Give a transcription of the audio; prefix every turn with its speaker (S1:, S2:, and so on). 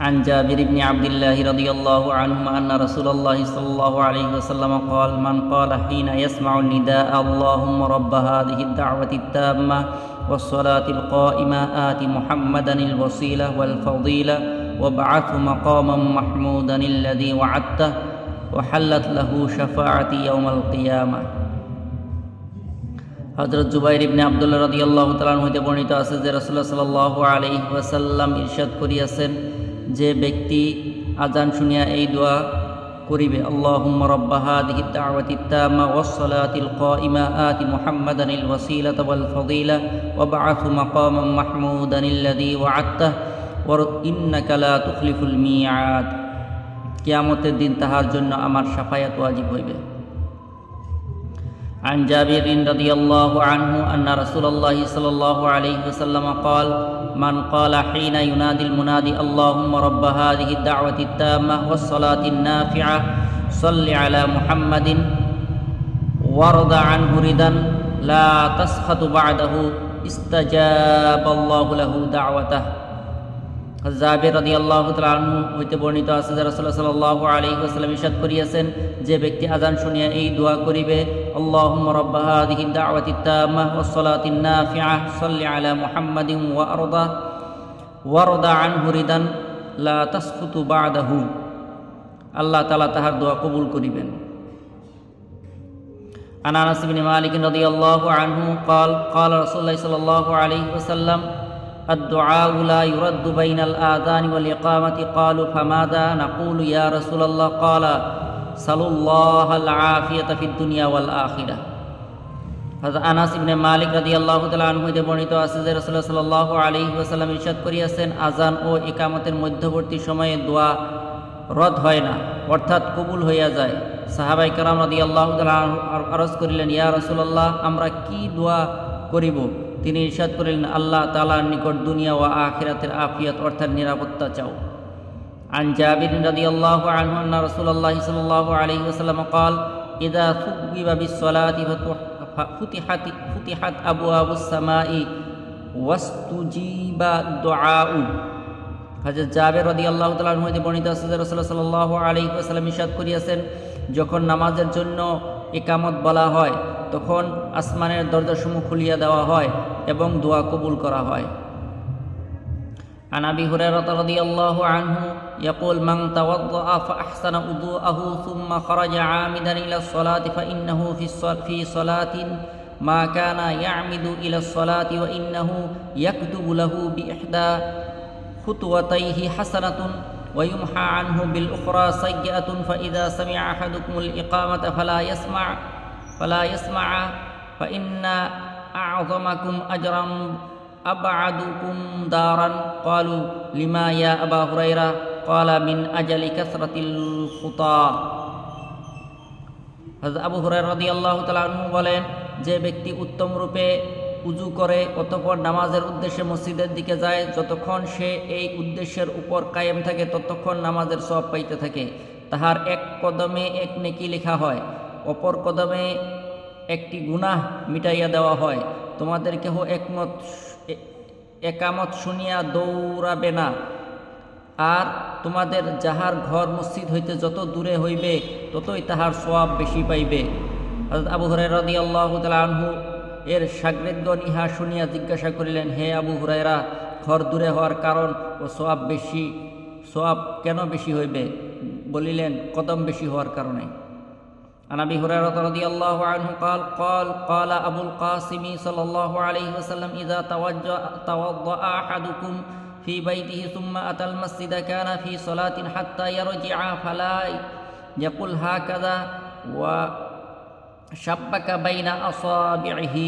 S1: عن جابر بن عبد الله رضي الله عنهما أن رسول الله صلى الله عليه وسلم قال من قال حين يسمع النداء اللهم رب هذه الدعوة التامة والصلاة القائمة آت محمدا الوسيلة والفضيلة وابعثه مقاما محمودا الذي وعدته وحلت له شفاعتي يوم القيامة হজরত জুবাইর ইবনে আবদুল্লাহ রদি আল্লাহ তালান হইতে বর্ণিত আছে যে রসুল্লাহ সাল্লাহ আলহি ওয়াসাল্লাম ইরশাদ করিয়াছেন যে ব্যক্তি আজান শুনিয়া এই দোয়া করিবে, আল্লাহুম্ম রব্বা হাদিহি দাওয়াতি তাম্মা ওয়াস সালাতিল কাইমা, আতি মুহাম্মাদান আল ওয়াসিলাতা ওয়াল ফাদিলা, ওয়া বা'আথু মাকামান মাহমুদান আল্লাযী ওয়া'আদতাহ, ওয়া ইন্নাকা লা তুখলিফুল মিআদ কিয়ামতের দিন তাহার জন্য আমার শাফায়াত ওয়াজিব হইবে। عن جابر رضي الله عنه أن رسول الله صلى الله عليه وسلم قال من قال حين ينادي المنادي اللهم رب هذه الدعوة التامة والصلاة النافعة صل على محمد وارض عنه ردا لا تسخط بعده استجاب الله له دعوته জাবের রাদি আল্লাহ তালু হইতে বর্ণিত আছে যে রাসুল্লাহ সাল্লাহ আলী ওসালাম ইসাদ করিয়াছেন যে ব্যক্তি আজান শুনিয়া এই দোয়া করিবে আল্লাহ রব্বাহা দিহি দাওয়াতি তাম্মাহ ওয়া সালাতিন নাফিআহ সাল্লি আলা মুহাম্মাদিন ওয়া আরদা ওয়ারদা আনহু রিদান লা তাসকুতু বাদাহু আল্লাহ তাআলা তাহার দোয়া কবুল করিবেন عن انس بن مالك رضي الله عنه قال قال رسول الله صلى الله عليه وسلم الدعاء لا يرد بين الآذان والإقامة قالوا فماذا نقول يا رسول الله قال করিয়াছেন আজান ও একামতের মধ্যবর্তী সময়ে দোয়া রদ হয় না, অর্থাৎ কবুল হইয়া যায়। সাহাবাই কারাম রাদিয়াল্লাহু আল্লাহ আরজ করিলেন, ইয়া রসুল্লাহ আমরা কি দোয়া করিব? তিনি ইরশাদ করিলেন, আল্লাহ তালার নিকট দুনিয়া ও আখিরাতের আফিয়াত, অর্থাৎ নিরাপত্তা চাও। عن جابر رضي الله عنه أن رسول الله صلى الله عليه وسلم قال إذا ثوب بالصلاة فتحت فتحت أبواب السماء واستجيب الدعاء হজরত জাবের রদি আল্লাহ তালাহ হইতে বর্ণিত আছে যে রসুল্লাহ সাল্লাহ আলী ওসালাম ইসাদ করিয়াছেন যখন নামাজের জন্য একামত বলা হয় তখন আসমানের দরজাসমূহ খুলিয়া দেওয়া হয় এবং দোয়া কবুল করা হয় عن أبي هريرة رضي الله عنه يقول من توضأ فأحسن وضوءه ثم خرج عامدا إلى الصلاة فإنه في في صلاة ما كان يعمد إلى الصلاة وإنه يكتب له بإحدى خطوتيه حسنة ويمحى عنه بالأخرى سيئة فإذا سمع أحدكم الإقامة فلا يسمع فلا يسمع فإن أعظمكم أجرا أبعدكم دارا قالوا لما يا أبا هريرة قال من أجل كثرة الخطى আবু হুরাই রদি আল্লাহ তালু বলেন যে ব্যক্তি উত্তম রূপে উজু করে অতপর নামাজের উদ্দেশ্যে মসজিদের দিকে যায় যতক্ষণ সে এই উদ্দেশ্যের উপর কায়েম থাকে ততক্ষণ নামাজের সব পাইতে থাকে তাহার এক কদমে এক নেকি লেখা হয় অপর কদমে একটি গুনাহ মিটাইয়া দেওয়া হয় তোমাদের কেহ একমত একামত শুনিয়া দৌড়াবে না। আর তোমাদের যাহার ঘর মসজিদ হইতে যত দূরে হইবে, ততই তাহার সোয়াব বেশি পাইবে। আবু হরাই রদি আল্লাহ আনহু এর সাগরেদগণ ইহা শুনিয়া জিজ্ঞাসা করিলেন, হে আবু হুরাইরা ঘর দূরে হওয়ার কারণ ও সোয়াব বেশি সোয়াব কেন বেশি হইবে? বলিলেন, কদম বেশি হওয়ার কারণে। عن ابي هريره رضي الله عنه قال قال قال ابو القاسم صلى الله عليه وسلم اذا توجه توضا احدكم في بيته ثم اتى المسجد كان في صلاه حتى يرجع فلا يقول هكذا وشبك بين اصابعه